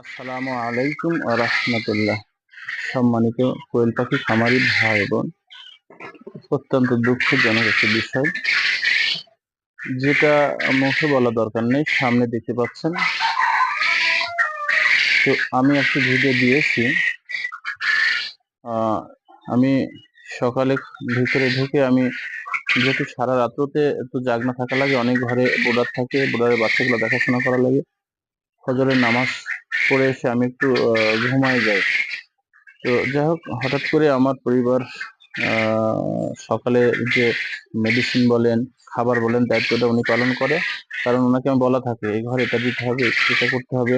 আসসালামু আলাইকুম রহমতুল্লাহ। সম্মানিত কোয়েল পাখি, খামারি ভাই বোন অত্যন্ত দুঃখজনক একটি বিষয়, যেটা মুখে বলা দরকার নেই, সামনে দেখতে পাচ্ছেন। তো আমি একটি ভিডিও দিয়েছি। আমি সকালে ভিতরে ঢুকে আমি যেহেতু সারা রাত্রতে একটু জাগনা থাকা লাগে, অনেক ঘরে বোর্ডার থাকে বোর্ডারের বাচ্চাগুলো দেখাশোনা করা লাগে। ফজরের নামাজ পড়ে এসে আমি একটু ঘুমাই যাই। তো যাই হোক, হঠাৎ করে আমার পরিবার সকালে যে মেডিসিন বলেন, খাবার বলেন, দায়িত্বটা উনি পালন করে। কারণ ওনাকে আমি বলা থাকে, এই ঘরে এটা দিতে হবে, এটা করতে হবে।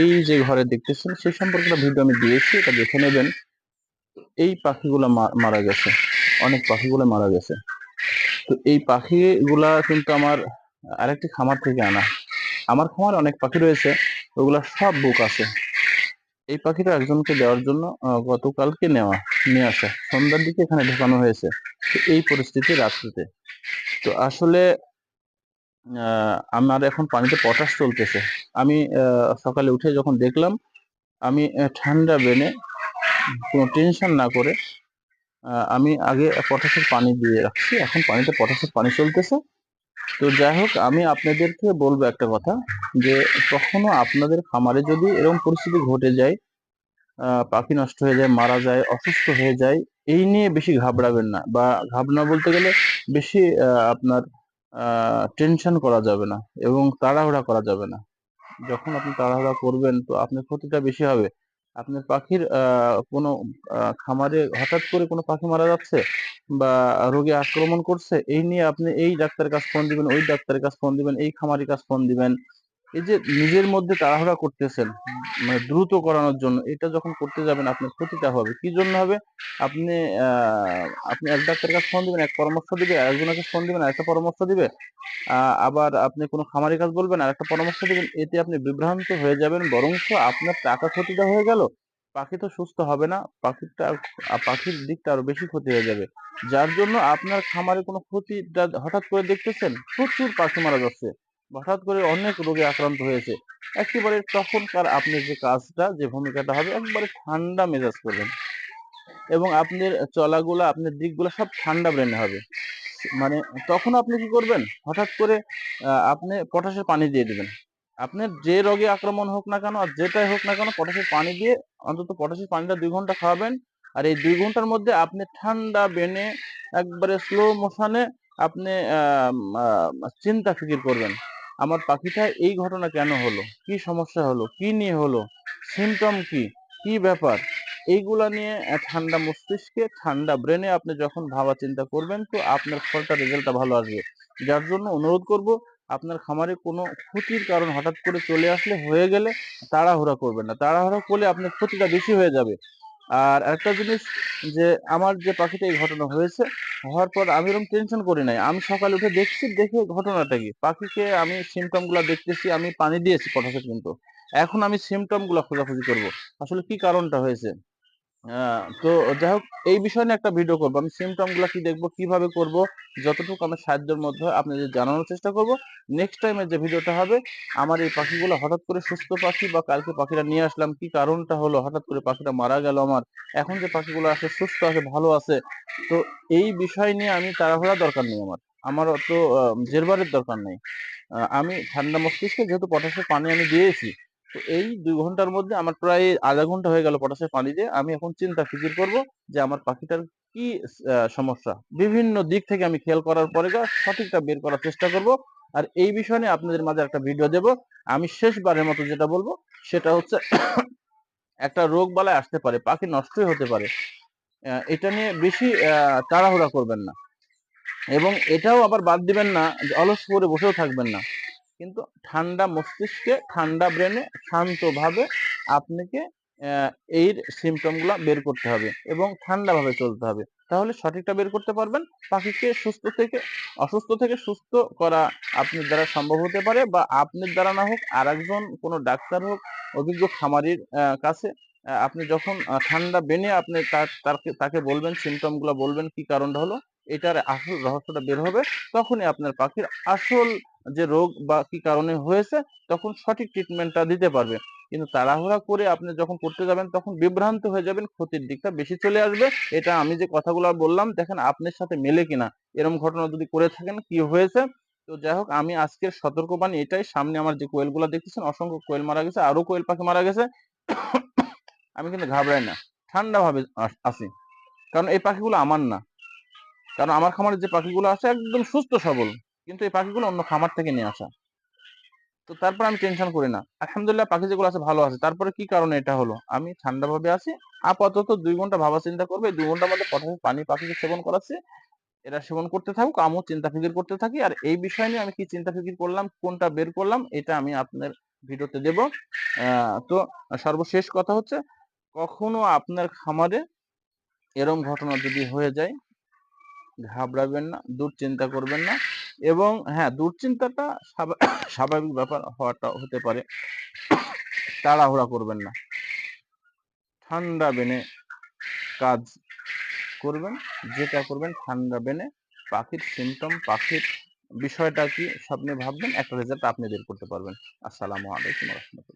এই যে ঘরে দেখতেছেন, সেই সম্পর্কে ভিডিও আমি দিয়েছি, এটা দেখে নেবেন। এই পাখিগুলো মারা গেছে। অনেক পাখিগুলো মারা গেছে। তো এই পাখিগুলা কিন্তু আমার আরেকটি খামার থেকে আনা। আমার খামার অনেক পাখি রয়েছে। ওগুলা সব বুক আছে। এই পাখিটা একজনকে দেওয়ার জন্য গতকালকে নেওয়া, নিয়ে আসা। সন্ধ্যার দিকে এখানে ঢোকানো হয়েছে, এই পরিস্থিতি রাত্রিতে। তো আসলে আমার এখন পানিতে পটাশ চলতেছে। আমি সকালে উঠে যখন দেখলাম, আমি ঠান্ডা বেনে কোনো টেনশন না করে আমি আগে পটাশের পানি দিয়ে রাখছি। এখন পানিতে পটাশের পানি চলতেছে। তো যাই হোক, আমি আপনাদেরকে বলব একটা কথা যে, কখনো আপনাদের খামারে যদি এরকম পরিস্থিতি ঘটে যায় পাখি নষ্ট হয়ে যায়, মারা যায়, অসুস্থ হয়ে যায়, এই নিয়ে বেশি ঘাবড়াবেন না বা ঘাবড়া বলতে গেলে বেশি আপনার টেনশন করা যাবে না এবং তাড়াহুড়া করা যাবে না। যখন আপনি তাড়াহুড়া করবেন তো আপনার ক্ষতিটা বেশি হবে। আপনার পাখির কোনো খামারে হঠাৎ করে কোনো পাখি মারা যাচ্ছে বা রোগে আক্রমণ করছে, এই নিয়ে আপনি এই ডাক্তারের কাছে ফোন দিবেন, ওই ডাক্তারের কাছে ফোন দিবেন, এই খামারির কাছে ফোন দিবেন। এই যে নিজের মধ্যে তাড়াহুড়া করতেছেন মানে দ্রুত করানোর জন্য, এটা যখন করতে যাবেন, আপনার ক্ষতিটা হবে। কি জন্য হবে? আপনি আপনি এক ডাক্তারের কাছে ফোন দিবেন, এক পরামর্শ দিবে একজনের কাছে ফোন দিবেন একটা পরামর্শ দিবে আবার আপনি কোনো খামারের কাছে বলবেন আর একটা পরামর্শ দিবেন, এতে আপনি বিভ্রান্ত হয়ে যাবেন, বরঞ্চ আপনার টাকা ক্ষতিটা হয়ে গেল পাখি তো সুস্থ হবে না পাখিটা পাখির দিকটা আরও বেশি ক্ষতি হয়ে যাবে। যার জন্য আপনার খামারে কোনো ক্ষতিটা হঠাৎ করে দেখতেছেন? প্রচুর পাখি মারা যাচ্ছে। হঠাৎ করে অনেক রোগে আক্রান্ত হয়েছে। একেবারে তখনকার আপনি যে কাজটা, যে ভূমিকাটা হবে, একবারে ঠান্ডা মেজাজ করবেন। এবং আপনার চলাগুলা আপনার দিকগুলো সব ঠান্ডা ব্রেনে হবে। মানে তখন আপনি কি করবেন? হঠাৎ করে আপনি পটাশের পানি দিয়ে দিবেন। আপনার যে রোগে আক্রমণ হোক না কেন আর যেটাই হোক না কেন পটাশের পানি দিয়ে অন্তত পটাশের পানিটা দুই ঘণ্টা খাওয়াবেন। আর এই দুই ঘণ্টার মধ্যে আপনি ঠান্ডা বেনে একবারে স্লো মোশনে আপনি চিন্তা ফিকির করবেন। আমার পাখিটা এই ঘটনা কেন হলো? কি সমস্যা হলো? কি নিয়ে হলো? সিমটম কি? কি ব্যাপার? এইগুলা নিয়ে ঠান্ডা মস্তিষ্কে, ঠান্ডা ব্রেনে আপনি যখন ভাবা চিন্তা করবেন তো আপনার ফলটা রেজাল্টটা ভালো আসবে। যার জন্য অনুরোধ করব আপনার খামারে কোনো ক্ষতির কারণ হঠাৎ করে চলে আসলে হয়ে গেলে তাড়াহুড়া করবেন না। তাড়াহুড়া করলে আপনার ক্ষতিটা বেশি হয়ে যাবে। আর একটা জিনিস যে, আমার যে পাখিটা এই ঘটনা হয়েছে, হওয়ার পর আমি এরকম টেনশন করি নাই। আমি সকালে উঠে দেখছি, দেখে ঘটনাটা কি? পাখিকে আমি সিমটমগুলা দেখতেছি, আমি পানি দিয়েছি পটাশে কিন্তু। এখন আমি সিমটমগুলা খোঁজাখুঁজি করব। আসলে কি কারণটা হয়েছে? তো যাই হোক এই বিষয় নিয়ে একটা ভিডিও করব। আমি সিমটমগুলা কি দেখব, কীভাবে করব, যতটুকু আমার সাহায্যের মধ্যে আপনাদের জানানোর চেষ্টা করব। নেক্সট টাইমের যে ভিডিওটা হবে, আমার এই পাখিগুলো হঠাৎ করে সুস্থ পাখি বা কালকে পাখিটা নিয়ে আসলাম, কি কারণটা হলো? হঠাৎ করে পাখিটা মারা গেল আমার। এখন যে পাখিগুলো আছে, সুস্থ আছে, ভালো আছে, তো এই বিষয় নিয়ে আমি তাড়াহুড়া দরকার নেই আমার। আমার অত জেরবারের দরকার নেই। আমি ঠান্ডা মস্তিষ্কে যেহেতু পটাশের পানি আমি দিয়েছি তো এই দুই ঘণ্টার মধ্যে আমার প্রায় আধা ঘণ্টা হয়ে গেল পটাশের পানি দিয়ে। আমি এখন চিন্তা ফিকির করব যে আমার পাখিটার কি সমস্যা। বিভিন্ন দিক থেকে আমি খেয়াল করার পরে সঠিকটা বের করার চেষ্টা করব। আর এই বিষয় নিয়ে আপনাদের মাঝে একটা ভিডিও দেব। আমি শেষবারের মতো যেটা বলব, সেটা হচ্ছে একটা রোগ বালায় আসতে পারে, পাখি নষ্টই হতে পারে। এটা নিয়ে বেশি তাড়াহুড়া করবেন না। এবং এটাও আবার বাদ দিবেন না যে অলস করে বসেও থাকবেন না। কিন্তু ঠান্ডা মস্তিষ্কে, ঠান্ডা ব্রেনে শান্তভাবে আপনাকে এই সিমটমগুলা বের করতে হবে এবং ঠান্ডাভাবে চলতে হবে। তাহলে সঠিকটা বের করতে পারবেন। পাখিকে সুস্থ থেকে, অসুস্থ থেকে সুস্থ করা আপনার দ্বারা সম্ভব হতে পারে বা আপনার দ্বারা না হোক আর একজন কোনো ডাক্তার হোক, অভিজ্ঞ খামারির কাছে আপনি যখন ঠান্ডা বেনে আপনি তাকে বলবেন সিমটমগুলো বলবেন কি কারণটা হলো, এটার আসল রহস্যটা বের হবে, তখনই আপনার পাখির আসল যে রোগ বা কি কারণে হয়েছে, তখন সঠিক ট্রিটমেন্টটা দিতে পারবে। কিন্তু তাড়াহুড়া করে আপনি যখন করতে যাবেন, তখন বিভ্রান্ত হয়ে যাবেন, ক্ষতির দিকটা বেশি চলে আসবে। এটা আমি যে কথাগুলো বললাম, দেখেন আপনার সাথে মেলে কিনা। এরকম ঘটনা যদি করে থাকেন, কি হয়েছে? তো যাই হোক, আমি আজকের সতর্কবাণী এটাই। সামনে আমার যে কোয়েলগুলো দেখতেছেন, অসংখ্য কোয়েল মারা গেছে, আরও কোয়েল পাখি মারা গেছে। আমি কিন্তু ঘাবড়াই না ঠান্ডা ভাবে আছি। কারণ এই পাখিগুলো আমার না। কারণ আমার খামারে যে পাখিগুলো আছে, একদম সুস্থ সবল। কিন্তু এই পাখিগুলো অন্য খামার থেকে নিয়ে আসা। তো তারপর আমি টেনশন করি না। আলহামদুলিল্লাহ পাখি যেগুলো আছে, ভালো আছে। তারপরে কি কারণে এটা হলো? আমি ঠান্ডা ভাবে আছি। আপাতত দুই ঘণ্টা ভাবা চিন্তা করবে। দুই ঘণ্টার মধ্যে পটাশের পানি পাখিকে সেবন করাচ্ছি। এরা সেবন করতে থাকুক, আমিও চিন্তা ফিকির করতে থাকি। আর এই বিষয় নিয়ে আমি কি চিন্তা ফিকির করলাম, কোনটা বের করলাম, এটা আমি আপনার ভিডিওতে দেব। তো সর্বশেষ কথা হচ্ছে, কখনো আপনার খামারে এরম ঘটনা যদি হয়ে যায়, ঘাবড়াবেন না, দুশ্চিন্তা করবেন না। এবং হ্যাঁ দুশ্চিন্তাটা স্বাভাবিক ব্যাপার হওয়াটা হতে পারে। তাড়াহুড়া করবেন না। ঠান্ডা বেনে কাজ করবেন, যেটা করবেন ঠান্ডা বেনে পাখির সিমটম পাখির বিষয়টা কি স্বপ্নে ভাববেন, একটা রেজাল্ট আপনি বের করতে পারবেন। আসসালামু আলাইকুম রহমতুল্লাহ।